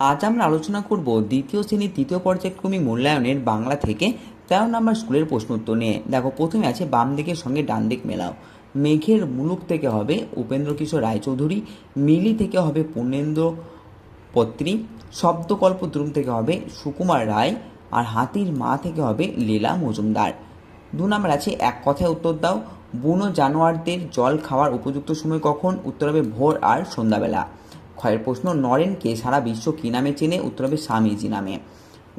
আজ আমরা আলোচনা করব দ্বিতীয় শ্রেণির তৃতীয় পর্যায়ক্রমিক মূল্যায়নের বাংলা থেকে তেরো নম্বর স্কুলের প্রশ্ন উত্তর নিয়ে। দেখো, প্রথমে আছে বাম দিকের সঙ্গে ডান দিক মেলাও। মেঘের মুলুক থেকে হবে উপেন্দ্র কিশোর রায়চৌধুরী, মিলি থেকে হবে পূর্ণেন্দ্র পত্রী, শব্দকল্প দ্রুম থেকে হবে সুকুমার রায়, আর হাতির মা থেকে হবে লীলা মজুমদার। দু নম্বর আছে, এক কথায় উত্তর দাও। বুনো জানোয়ারদের জল খাওয়ার উপযুক্ত সময় কখন? উত্তর হবে ভোর আর সন্ধ্যাবেলা। ক্ষয়ের প্রশ্ন নরেনকে সারা বিশ্ব কী নামে চেনে? উত্তর হবে স্বামীজি নামে।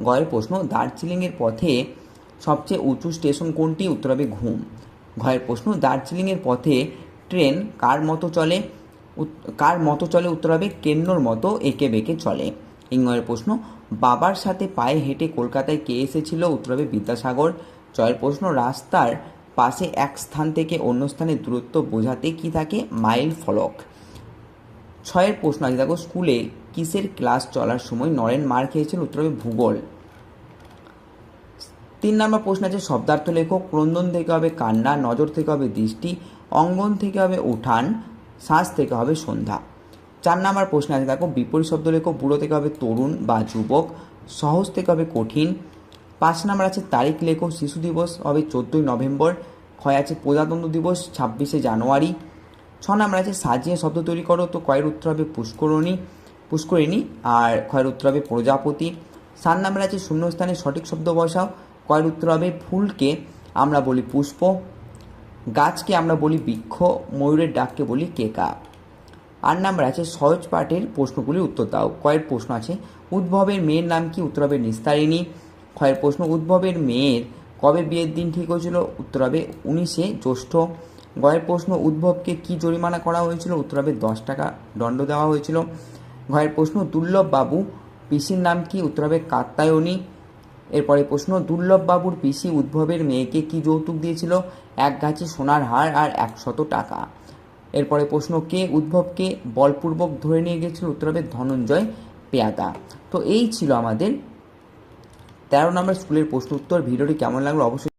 গয়ের প্রশ্ন, দার্জিলিংয়ের পথে সবচেয়ে উঁচু স্টেশন কোনটি? উত্তর হবে ঘুম। ঘয়ের প্রশ্ন, দার্জিলিংয়ের পথে ট্রেন কার মতো চলে? কার মতো চলে? উত্তর হবে কেন্নর মতো, এঁকে বেঁকে চলে। ইংয়ের প্রশ্ন, বাবার সাথে পায়ে হেঁটে কলকাতায় কে এসেছিল? উত্তর হবে বিদ্যাসাগর। জয়ের প্রশ্ন, রাস্তার পাশে এক স্থান থেকে অন্য স্থানের দূরত্ব বোঝাতে কি থাকে? মাইল ফলক। ছয়ের প্রশ্ন আছে দেখো, স্কুলে কিসের ক্লাস চলার সময় নরেন মার খেয়েছিল? উত্তর হবে ভূগোল। তিন নম্বর প্রশ্ন আছে, শব্দার্থ লেখক, ক্রন্দন থেকে হবে কান্না, নজর থেকে হবে দৃষ্টি, অঙ্গন থেকে হবে উঠান, শ্বাস থেকে হবে সন্ধ্যা। চার নম্বর প্রশ্ন আছে, দেখো, বিপরীত শব্দ লেখক, বুড়ো থেকে হবে তরুণ বা যুবক, সহজ থেকে হবে কঠিন। পাঁচ নম্বর আছে, তারিখ লেখক, শিশু দিবস হবে চোদ্দোই নভেম্বর, ক্ষয় আছে প্রজাতন্ত্র দিবস, ছাব্বিশে জানুয়ারি। ছ নম্বর আছে সাজিয়ে শব্দ তৈরি করো তো কয়ের উত্তর হবে পুষ্করণী, পুষ্করিণী আর ক্ষয়ের উত্তর হবে প্রজাপতি। সাত নম্বর আছে শূন্যস্থানে সঠিক শব্দ বসাও কয়ের উত্তর হবে ফুলকে আমরা বলি পুষ্প, গাছকে আমরা বলি বৃক্ষ, ময়ূরের ডাককে বলি কেকা। আট নাম্বার আছে সহজ পাঠের প্রশ্নগুলির উত্তর দাও। কয়ের প্রশ্ন আছে, উদ্ভবের মেয়ের নাম কি? উত্তর হবে নিস্তারিণী। ক্ষয়ের প্রশ্ন, উদ্ভবের মেয়ের কবে বিয়ের দিন ঠিক হয়েছিল? উত্তর হবে উনিশে জ্যৈষ্ঠ। গয়ের প্রশ্ন, উদ্ভবকে কি জরিমানা করা হয়েছিল? উত্তর হবে দশ টাকা দণ্ড দেওয়া হয়েছিল। ঘয়ের প্রশ্ন, দুর্লভ বাবু পিসির নাম কি? উত্তর হবে কাত্তায়নী এরপরে প্রশ্ন, দুর্লভ বাবুর পিসি উদ্ভবের মেয়েকে কি যৌতুক দিয়েছিল? এক গাছি সোনার হার আর একশত টাকা। এরপরে প্রশ্ন, কে উদ্ভবকে বলপূর্বক ধরে নিয়ে গেছিল? উত্তর হবে ধনঞ্জয় পেয়াদা। তো এই ছিল আমাদের তেরো নম্বর স্কুলের প্রশ্ন উত্তর। ভিডিওটি কেমন লাগল? অবশ্যই